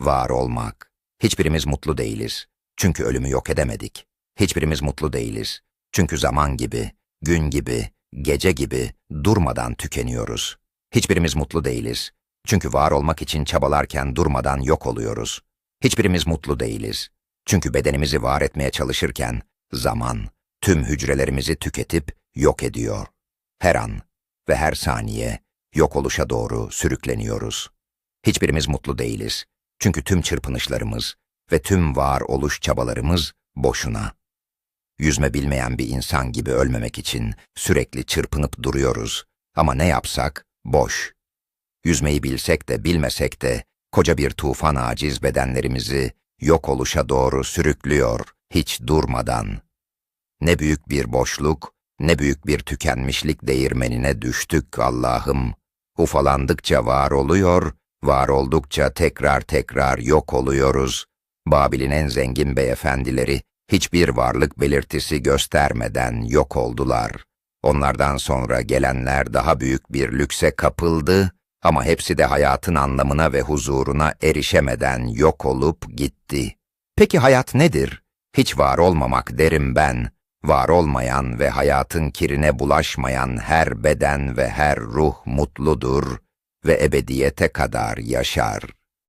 var olmak. Hiçbirimiz mutlu değiliz. Çünkü ölümü yok edemedik. Hiçbirimiz mutlu değiliz. Çünkü zaman gibi, gün gibi, gece gibi durmadan tükeniyoruz. Hiçbirimiz mutlu değiliz. Çünkü var olmak için çabalarken durmadan yok oluyoruz. Hiçbirimiz mutlu değiliz. Çünkü bedenimizi var etmeye çalışırken zaman tüm hücrelerimizi tüketip yok ediyor. Her an ve her saniye yok oluşa doğru sürükleniyoruz. Hiçbirimiz mutlu değiliz. Çünkü tüm çırpınışlarımız ve tüm var oluş çabalarımız boşuna. Yüzme bilmeyen bir insan gibi ölmemek için sürekli çırpınıp duruyoruz. Ama ne yapsak boş. Yüzmeyi bilsek de bilmesek de koca bir tufan aciz bedenlerimizi yok oluşa doğru sürüklüyor hiç durmadan. Ne büyük bir boşluk, ne büyük bir tükenmişlik değirmenine düştük Allah'ım. Ufalandıkça var oluyor, var oldukça tekrar tekrar yok oluyoruz. Babil'in en zengin beyefendileri hiçbir varlık belirtisi göstermeden yok oldular. Onlardan sonra gelenler daha büyük bir lükse kapıldı ama hepsi de hayatın anlamına ve huzuruna erişemeden yok olup gitti. Peki hayat nedir? Hiç var olmamak derim ben. Var olmayan ve hayatın kirine bulaşmayan her beden ve her ruh mutludur ve ebediyete kadar yaşar.